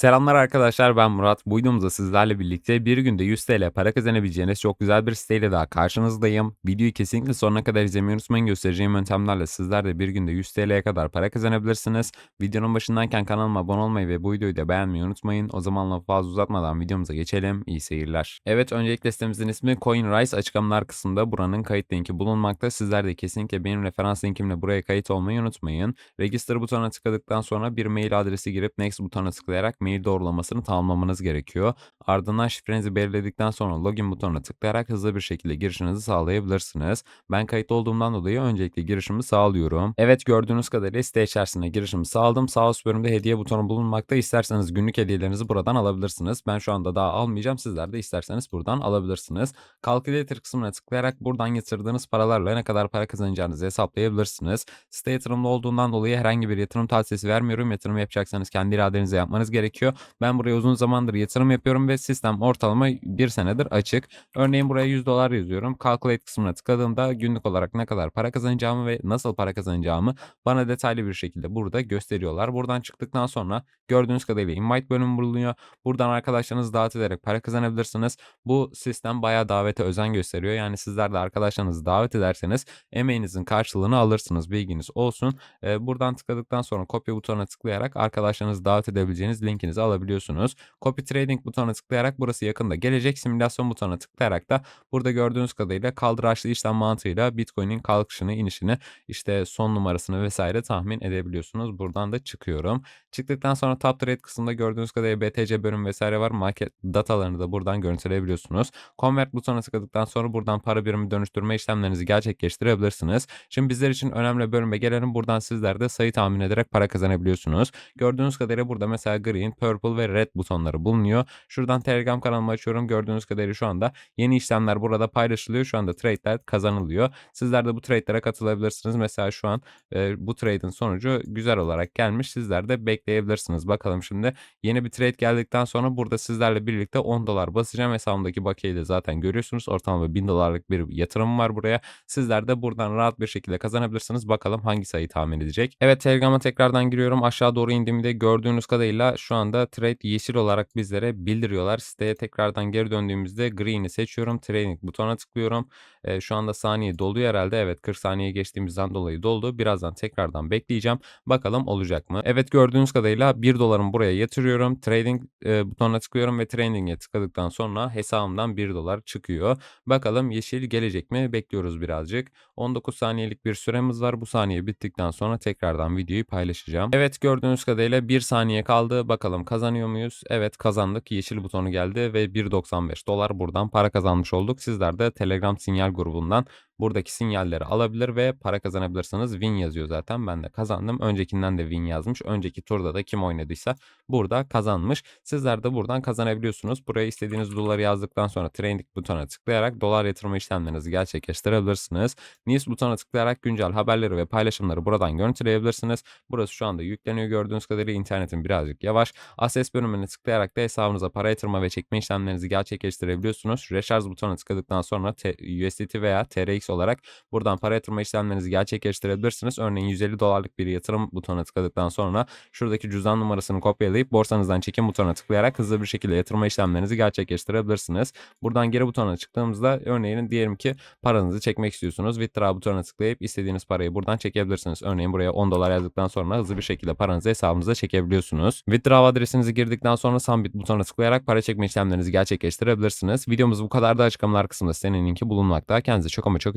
Selamlar arkadaşlar ben Murat. Bu videomuzda sizlerle birlikte bir günde 100 TL para kazanabileceğiniz çok güzel bir siteyle daha karşınızdayım. Videoyu kesinlikle sonuna kadar izlemeyi unutmayın. Göstereceğim yöntemlerle sizler de bir günde 100 TL'ye kadar para kazanabilirsiniz. Videonun başındayken kanalıma abone olmayı ve bu videoyu da beğenmeyi unutmayın. O zaman lafı fazla uzatmadan videomuza geçelim. İyi seyirler. Evet öncelikle sitemizin ismi CoinRise açıklamalar kısmında buranın kayıt linki bulunmakta. Sizler de kesinlikle benim referans linkimle buraya kayıt olmayı unutmayın. Register butonuna tıkladıktan sonra bir mail adresi girip next butonuna tıklayarak mail doğrulamasını tamamlamanız gerekiyor. Ardından şifrenizi belirledikten sonra login butonuna tıklayarak hızlı bir şekilde girişinizi sağlayabilirsiniz. Ben kayıt olduğumdan dolayı öncelikle girişimi sağlıyorum. Evet gördüğünüz kadarıyla site içerisinde girişimi sağladım. Sağ üst bölümde hediye butonu bulunmakta. İsterseniz günlük hediyelerinizi buradan alabilirsiniz. Ben şu anda daha almayacağım. Sizler de isterseniz buradan alabilirsiniz. Calculator kısmına tıklayarak buradan yatırdığınız paralarla ne kadar para kazanacağınızı hesaplayabilirsiniz. Site yatırımlı olduğundan dolayı herhangi bir yatırım tavsiyesi vermiyorum. Yatırım yapacaksanız kendi iradenizle yapmanız gerekiyor. Ben buraya uzun zamandır yatırım yapıyorum ve sistem ortalama bir senedir açık. Örneğin buraya 100 dolar yazıyorum. Calculate kısmına tıkladığımda günlük olarak ne kadar para kazanacağımı ve nasıl para kazanacağımı bana detaylı bir şekilde burada gösteriyorlar. Buradan çıktıktan sonra gördüğünüz kadarıyla invite bölümü bulunuyor. Buradan arkadaşlarınızı davet ederek para kazanabilirsiniz. Bu sistem bayağı davete özen gösteriyor. Yani sizler de arkadaşlarınızı davet ederseniz emeğinizin karşılığını alırsınız. Bilginiz olsun. Ee, buradan tıkladıktan sonra kopya butonuna tıklayarak arkadaşlarınızı davet edebileceğiniz linkinizi alabiliyorsunuz. Copy Trading butonuna tıklayarak burası yakında gelecek. Simülasyon butonuna tıklayarak da burada gördüğünüz kadarıyla kaldıraçlı işlem mantığıyla Bitcoin'in kalkışını, inişini, işte son numarasını vesaire tahmin edebiliyorsunuz. Buradan da çıkıyorum. Çıktıktan sonra Top Trade kısmında gördüğünüz kadarıyla BTC bölüm vesaire var. Market datalarını da buradan görüntüleyebiliyorsunuz. Convert butonuna tıkladıktan sonra buradan para birimi dönüştürme işlemlerinizi gerçekleştirebilirsiniz. Şimdi bizler için önemli bölüme gelelim. Buradan sizler de sayı tahmin ederek para kazanabiliyorsunuz. Gördüğünüz kadarıyla burada mesela green, purple ve red butonları bulunuyor. Şuradan Telegram kanalımı açıyorum. Gördüğünüz kadarıyla şu anda yeni işlemler burada paylaşılıyor. Şu anda trade'ler kazanılıyor. Sizler de bu trade'lere katılabilirsiniz. Mesela şu an e, bu trade'in sonucu güzel olarak gelmiş. Sizler de bekleyebilirsiniz. Bakalım şimdi yeni bir trade geldikten sonra burada sizlerle birlikte 10 dolar basacağım. Hesabımdaki bakiyeyi de zaten görüyorsunuz. Ortalama 1000 dolarlık bir yatırım var buraya. Sizler de buradan rahat bir şekilde kazanabilirsiniz. Bakalım hangi sayı tahmin edecek. Evet Telegram'a tekrardan giriyorum. Aşağı doğru indiğimde gördüğünüz kadarıyla şu anda trade yeşil olarak bizlere bildiriyorlar. Siteye tekrardan geri döndüğümüzde green'i seçiyorum. Trading butona tıklıyorum. E, şu anda saniye doluyor herhalde. Evet 40 saniye geçtiğimizden dolayı doldu. Birazdan tekrardan bekleyeceğim. Bakalım olacak mı? Evet gördüğünüz kadarıyla 1 dolarımı buraya yatırıyorum. Trading e, butonuna tıklıyorum ve trading'e tıkladıktan sonra hesabımdan 1 dolar çıkıyor. Bakalım yeşil gelecek mi? Bekliyoruz birazcık. 19 saniyelik bir süremiz var. Bu saniye bittikten sonra tekrardan videoyu paylaşacağım. Evet gördüğünüz kadarıyla 1 saniye kaldı. Bakalım kazanıyor muyuz? Evet kazandık. Yeşil butonu geldi ve 1.95 dolar buradan para kazanmış olduk. Sizler de Telegram sinyal grubundan buradaki sinyalleri alabilir ve para kazanabilirsiniz. Win yazıyor zaten. Ben de kazandım. Öncekinden de win yazmış. Önceki turda da kim oynadıysa burada kazanmış. Sizler de buradan kazanabiliyorsunuz. Buraya istediğiniz doları yazdıktan sonra trading butonuna tıklayarak dolar yatırma işlemlerinizi gerçekleştirebilirsiniz. News butonuna tıklayarak güncel haberleri ve paylaşımları buradan görüntüleyebilirsiniz. Burası şu anda yükleniyor. Gördüğünüz kadarıyla internetin birazcık yavaş. Access bölümüne tıklayarak da hesabınıza para yatırma ve çekme işlemlerinizi gerçekleştirebiliyorsunuz. Recharge butonuna tıkladıktan sonra USDT veya TRX olarak buradan para yatırma işlemlerinizi gerçekleştirebilirsiniz. Örneğin 150 dolarlık bir yatırım butonuna tıkladıktan sonra şuradaki cüzdan numarasını kopyalayıp borsanızdan çekim butonuna tıklayarak hızlı bir şekilde yatırma işlemlerinizi gerçekleştirebilirsiniz. Buradan geri butonuna çıktığımızda örneğin diyelim ki paranızı çekmek istiyorsunuz. Withdraw butonuna tıklayıp istediğiniz parayı buradan çekebilirsiniz. Örneğin buraya 10 dolar yazdıktan sonra hızlı bir şekilde paranızı hesabınıza çekebiliyorsunuz. Withdraw adresinizi girdikten sonra Sumbit butonuna tıklayarak para çekme işlemlerinizi gerçekleştirebilirsiniz. Videomuz bu kadar da açıklamalar kısmında senin linki bulunmakta. Kendinize çok ama çok